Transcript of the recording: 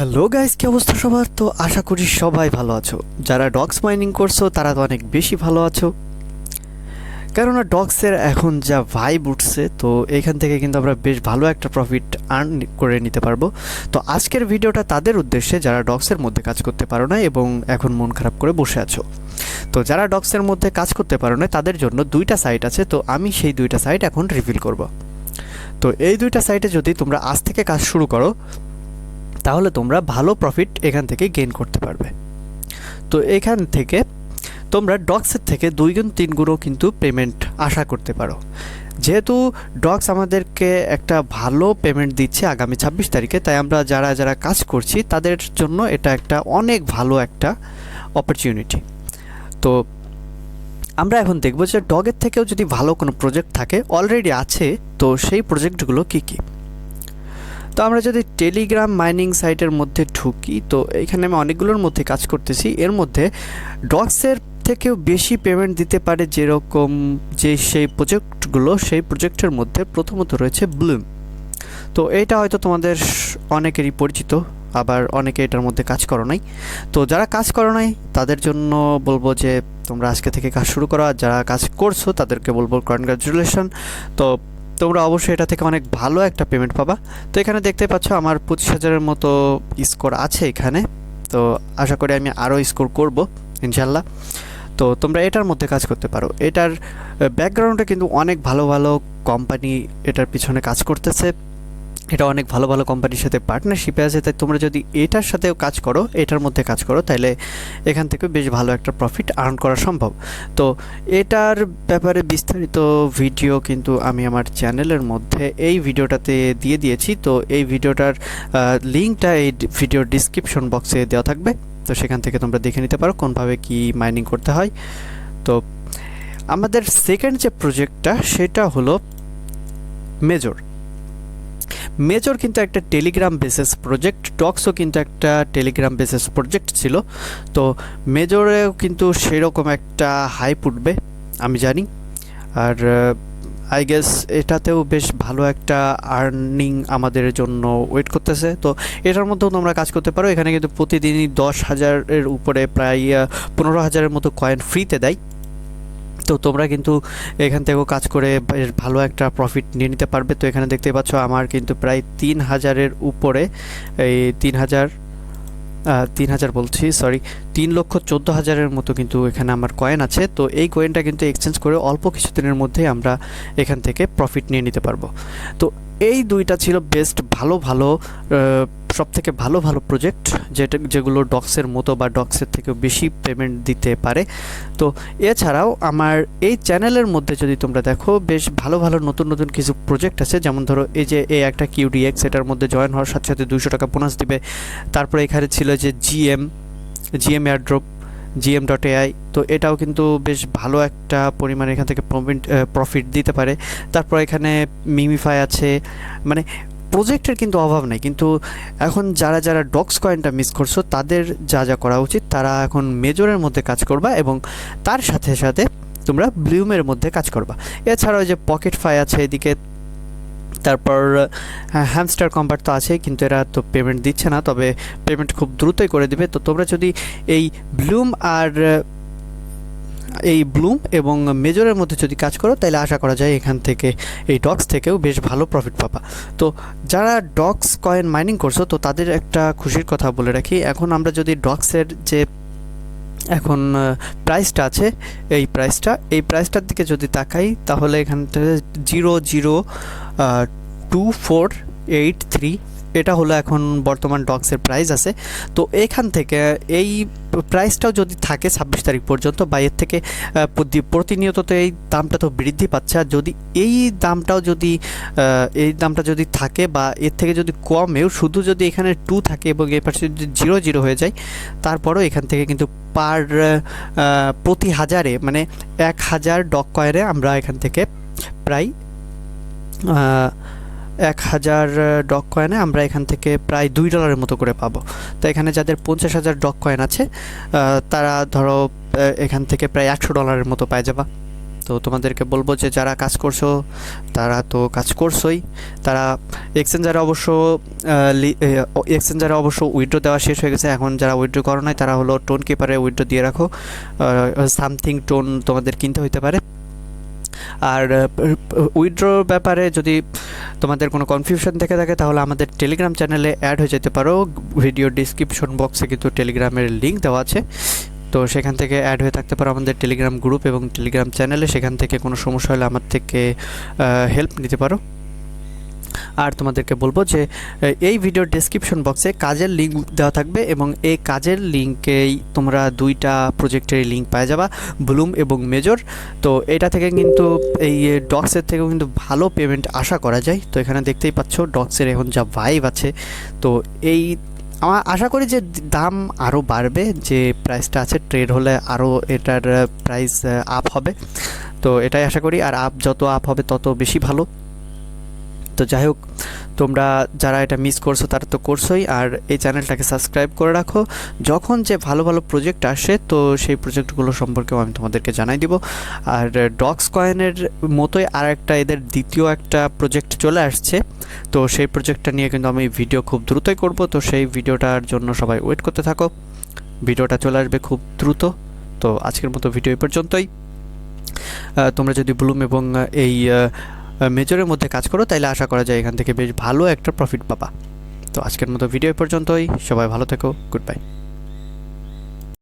Hello guys, কি অবস্থা সবার? তো আশা করি সবাই ভালো আছো। যারা ডগস মাইনিং করছ, তারা তো অনেক বেশি ভালো আছো। কেননা ডগসের এখন যা ভাইব উঠছে, তো এখান থেকে কিন্তু আমরা বেশ ভালো একটা প্রফিট আর্ন করে নিতে পারব। তো আজকের ভিডিওটা তাদের উদ্দেশ্যে, যারা ডগসের মধ্যে কাজ করতে পারো না এবং এখন মন খারাপ করে বসে আছো। তো যারা ডগসের মধ্যে কাজ করতে পারো না, তাদের জন্য দুইটা সাইট আছে, তো আমি সেই দুইটা সাইট এখন রিভিল করব। তো এই দুইটা সাইটে যদি তোমরা আজ থেকে কাজ শুরু করো তাহলে তোমরা ভালো প্রফিট এখান থেকে গেইন করতে পারবে। তো এখান থেকে তোমরা ডক্সের থেকে দুই গুণ তিন গুণও কিন্তু পেমেন্ট আশা করতে পারো। যেহেতু ডক্স আমাদেরকে একটা ভালো পেমেন্ট দিচ্ছে আগামী ছাব্বিশ তারিখে, তাই আমরা যারা যারা কাজ করছি তাদের জন্য এটা একটা অনেক ভালো একটা অপরচুনিটি তো আমরা এখন দেখব যে ডগের থেকেও যদি ভালো কোনো প্রজেক্ট থাকে অলরেডি আছে, তো সেই প্রজেক্টগুলো কী কী? তো আমরা যদি টেলিগ্রাম মাইনিং সাইটের মধ্যে ঢুকি, তো এখানে আমি অনেকগুলোর মধ্যে কাজ করতেছি। এর মধ্যে ডগসের থেকেও বেশি পেমেন্ট দিতে পারে যেরকম যে সেই প্রজেক্টগুলো সেই প্রজেক্টের মধ্যে প্রথমত রয়েছে ব্লুম তো এটা হয়তো তোমাদের অনেকেরই পরিচিত, আবার অনেকে এটার মধ্যে কাজ করো নাই। তো যারা কাজ করো নাই, তাদের জন্য বলব যে তোমরা আজকে থেকে কাজ শুরু করো, আর যারা কাজ করছ, তাদেরকে বলব কনগ্রাচুলেশন তো তোমরা অবশ্যই এটা থেকে অনেক ভালো একটা পেমেন্ট পাবা। তো এখানে দেখতে পাচ্ছ আমার পঁচিশ হাজারের মতো স্কোর আছে এখানে। তো আশা করি আমি আরও স্কোর করব, ইনশাল্লাহ। তো তোমরা এটার মধ্যে কাজ করতে পারো। এটার ব্যাকগ্রাউন্ডে কিন্তু অনেক ভালো ভালো কোম্পানি এটার পিছনে কাজ করতেছে। এটা অনেক ভালো ভালো কোম্পানির সাথে পার্টনারশিপে আছে, তাই তোমরা যদি এটার সাথেও কাজ করো, এটার মধ্যে কাজ করো তাহলে এখান থেকে বেশ ভালো একটা প্রফিট আর্ন করা সম্ভব। তো এটার ব্যাপারে বিস্তারিত ভিডিও কিন্তু আমি আমার চ্যানেলের মধ্যে এই ভিডিওটাতে দিয়ে দিয়েছি। তো এই ভিডিওটার লিঙ্কটা এই ভিডিওর ডিসক্রিপশন বক্সে দেওয়া থাকবে। তো সেখান থেকে তোমরা দেখে নিতে পারো কোনভাবে কি মাইনিং করতে হয়। তো আমাদের সেকেন্ড যে প্রজেক্টটা সেটা হলো মেজর মেজর কিন্তু একটা টেলিগ্রাম বেসেস প্রজেক্ট, টক্সও কিন্তু একটা টেলিগ্রাম বেসেস প্রজেক্ট ছিল। তো মেজরেও কিন্তু সেরকম একটা হাইপ উঠবে, আমি জানি। আর আই গেস এটাতেও বেশ ভালো একটা আর্নিং আমাদের জন্য ওয়েট করতেছে। তো এটার মধ্যেও তোমরা কাজ করতে পারো। এখানে কিন্তু প্রতিদিনই দশ হাজারের উপরে প্রায় পনেরো হাজারের মতো কয়েন ফ্রিতে দেয়। তো তোমরা কিন্তু এখান থেকেও কাজ করে ভালো একটা প্রফিট নিয়ে নিতে পারবে। তো এখানে দেখতে পাচ্ছ আমার কিন্তু প্রায় তিন হাজারের উপরে, এই তিন হাজার তিন হাজার বলছি সরি তিন লক্ষ চোদ্দ হাজারের মতো কিন্তু এখানে আমার কয়েন আছে। তো এই কয়েনটা কিন্তু এক্সচেঞ্জ করে অল্প কিছুদিনের মধ্যে আমরা এখান থেকে প্রফিট নিয়ে নিতে পারব। তো এই দুইটা ছিল বেস্ট ভালো ভালো সব থেকে ভালো ভালো প্রজেক্ট যেটা, যেগুলো ডক্সের মতো বা ডক্সের থেকেও বেশি পেমেন্ট দিতে পারে। তো এছাড়াও আমার এই চ্যানেলের মধ্যে যদি তোমরা দেখো, বেশ ভালো ভালো নতুন নতুন কিছু প্রজেক্ট আছে। যেমন ধরো এই যে এই একটা কিউডিএক্স এটার মধ্যে জয়েন হওয়ার সাথে সাথে দুশো টাকা বোনাস দিবে। তারপরে এখানে ছিল যে GM GM airdrop GM dot AI তো এটাও কিন্তু বেশ ভালো একটা পরিমাণে এখান থেকে প্রফিট দিতে পারে। তারপর এখানে মিমিফাই আছে। মানে প্রজেক্টের কিন্তু অভাব নেই, কিন্তু এখন যারা যারা ডক্স কয়েনটা মিস করছ, তাদের যা যা করা উচিত, তারা এখন মেজরের মধ্যে কাজ করবা এবং তার সাথে সাথে তোমরা ব্লুমের মধ্যে কাজ করবা। এছাড়াও যে পকেট ফাই আছে এদিকে, তারপর হ্যামস্টার কম্পার্ট তো আছে কিন্তু এরা তো পেমেন্ট দিচ্ছে না, তবে পেমেন্ট খুব দ্রুতই করে দিবে। তো তোমরা যদি এই ব্লুম আর এই ব্লুম এবং মেজরের মধ্যে যদি কাজ করো তাহলে আশা করা যায় এখান থেকে এই ডক্স থেকেও বেশ ভালো প্রফিট পাবা। তো যারা ডক্স কয়েন মাইনিং করছ, তো তাদের একটা খুশির কথা বলে রাখি। এখন আমরা যদি ডক্সের যে এখন প্রাইসটা আছে, এই প্রাইসটা এই প্রাইসটার দিকে যদি তাকাই, তাহলে এখানটা zero zero two four eight three এটা হলো এখন বর্তমান ডক্সের প্রাইস আছে। তো এখান থেকে এই প্রাইসটাও যদি থাকে ছাব্বিশ তারিখ পর্যন্ত বা এর থেকে প্রতিনিয়ত তো এই দামটা তো বৃদ্ধি পাচ্ছে। আর যদি এই দামটাও যদি এই দামটা যদি থাকে বা এর থেকে যদি কমেও, শুধু যদি এখানে টু থাকে এবং এই পাশে যদি জিরো জিরো হয়ে যায়, তারপরেও এখান থেকে কিন্তু পার প্রতি হাজারে মানে এক হাজার ডক কয়েনে আমরা এখান থেকে প্রায় এক হাজার ডক কয়েনে আমরা এখান থেকে প্রায় দুই ডলারের মতো করে পাবো। তো এখানে যাদের পঞ্চাশ হাজার ডক কয়েন আছে তারা ধরো এখান থেকে প্রায় একশো ডলারের মতো পায় যাবা। তো তোমাদেরকে বলব যে যারা কাজ করছ, তারা তো কাজ করছোই। তারা এক্সচেঞ্জারে অবশ্য এক্সচেঞ্জারে অবশ্য উইড্রো দেওয়া শেষ হয়ে গেছে। এখন যারা উইড্রো করো নাই, তারা হলো টোন কিপারে উইড্রো দিয়ে রাখো। সামথিং টোন তোমাদের কিনতে হইতে পারে। আর উইড্রোর ব্যাপারে যদি তোমাদের কোনো কনফিউশন থেকে থাকে, তাহলে আমাদের টেলিগ্রাম চ্যানেলে অ্যাড হয়ে যেতে পারো। ভিডিও ডিসক্রিপশন বক্সে কিন্তু টেলিগ্রামের লিঙ্ক দেওয়া আছে। তো সেখান থেকে অ্যাড হয়ে থাকতে পারো আমাদের টেলিগ্রাম গ্রুপ এবং টেলিগ্রাম চ্যানেলে সেখান থেকে কোনো সমস্যা হলে আমার থেকে হেল্প নিতে পারো। আর তোমাদেরকে বলব যে এই ভিডিওর ডেসক্রিপশন বক্সে কাজের লিঙ্ক দেওয়া থাকবে এবং এই কাজের লিঙ্কেই তোমরা দুইটা প্রজেক্টের লিঙ্ক পেয়ে যাবা ব্লুম এবং মেজর তো এটা থেকে কিন্তু এই ডক্সের থেকেও কিন্তু ভালো পেমেন্ট আশা করা যায়। তো এখানে দেখতেই পাচ্ছ ডক্সের এখন যা ভাইব আছে। তো এই আমার আশা করি যে দাম আরও বাড়বে, যে প্রাইসটা আছে ট্রেড হলে আরও এটার প্রাইস আপ হবে। তো এটাই আশা করি। আর আপ যত আপ হবে তত বেশি ভালো। তো যাই হোক, তোমরা যারা এটা মিস করছ তারা তো করছোই। আর এই চ্যানেলটাকে সাবস্ক্রাইব করে রাখো। যখন যে ভালো ভালো প্রজেক্ট আসে, তো সেই প্রজেক্টগুলো সম্পর্কেও আমি তোমাদেরকে জানাই দিব। আর ডক্স কয়েনের মতোই আর একটা এদের দ্বিতীয় একটা প্রজেক্ট চলে আসছে। তো সেই প্রজেক্টটা নিয়ে কিন্তু আমি ভিডিও খুব দ্রুতই করব। তো সেই ভিডিওটার জন্য সবাই ওয়েট করতে থাকো। ভিডিওটা চলে আসবে খুব দ্রুত। তো আজকের মতো ভিডিও এই পর্যন্তই। তোমরা যদি ব্লুম এবং এই মেজরের মধ্যে কাজ করো, তাইলে আশা করা যায় এখান থেকে বেশ ভালো একটা প্রফিট পাবা। তো আজকের মতো ভিডিও পর্যন্তই। সবাই ভালো থেকো। Good bye